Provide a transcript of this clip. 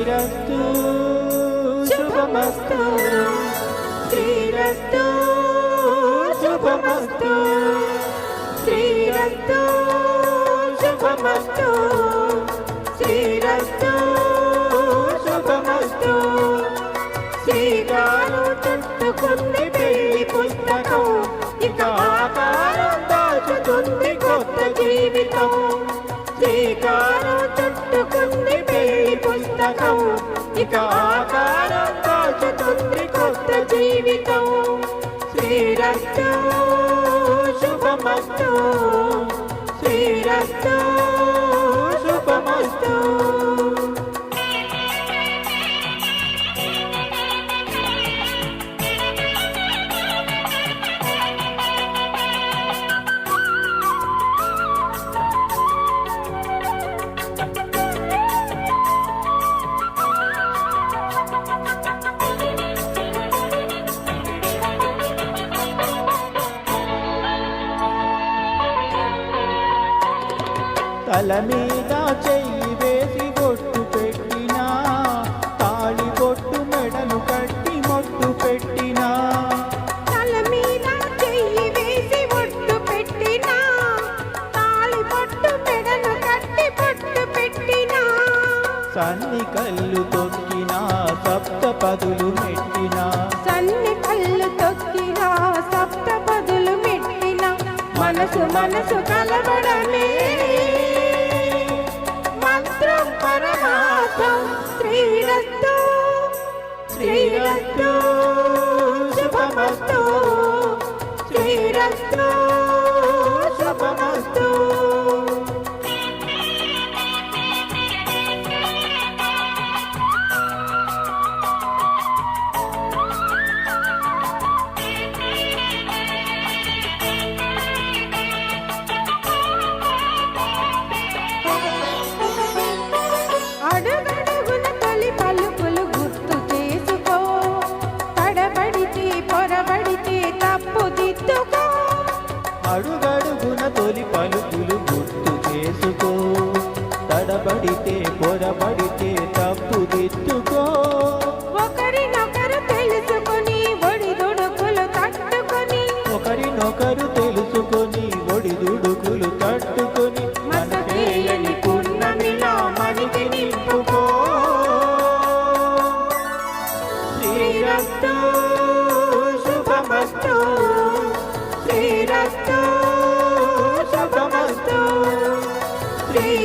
శ్రీరస్తు శుభమస్తు. శ్రీరస్తు శుభమస్తు. శ్రీరస్తు శుభమస్తు. శ్రీరస్తు శుభమస్తు. శ్రీగారు చుట్టుకుంది పెళ్ళి పుస్తకం. ఇక ఆకారం దాచుతుంది కొత్త జీవితం. శ్రీగారు చుట్టుకుంది పెళ్ళి ఇక ఆకారం దాచుతుంది కొత్త జీవితం. శ్రీరస్తు శుభమస్తు. శ్రీరస్తు తల మీద చెయ్యి వేసి బొట్టు పెట్టినా తాళి బొట్టు మెడలు కట్టి మొట్టు పెట్టినా. తల మీద చెయ్యి వేసి ఒట్టు పెట్టినా తాళి పట్టు మెడను కట్టి పట్టు పెట్టినా. సన్ని కళ్ళు తొక్కినా సప్త పదులు మెట్టినా. సన్ని కళ్ళు తొక్కినా సప్త పదులు మెట్టినా. మనసు మనసు కలవడమే మంత్రం పరమార్థం శ్రీరస్తు శ్రీరస్తు శుభమస్తు చేసుకో తడబడితే పొరబడితే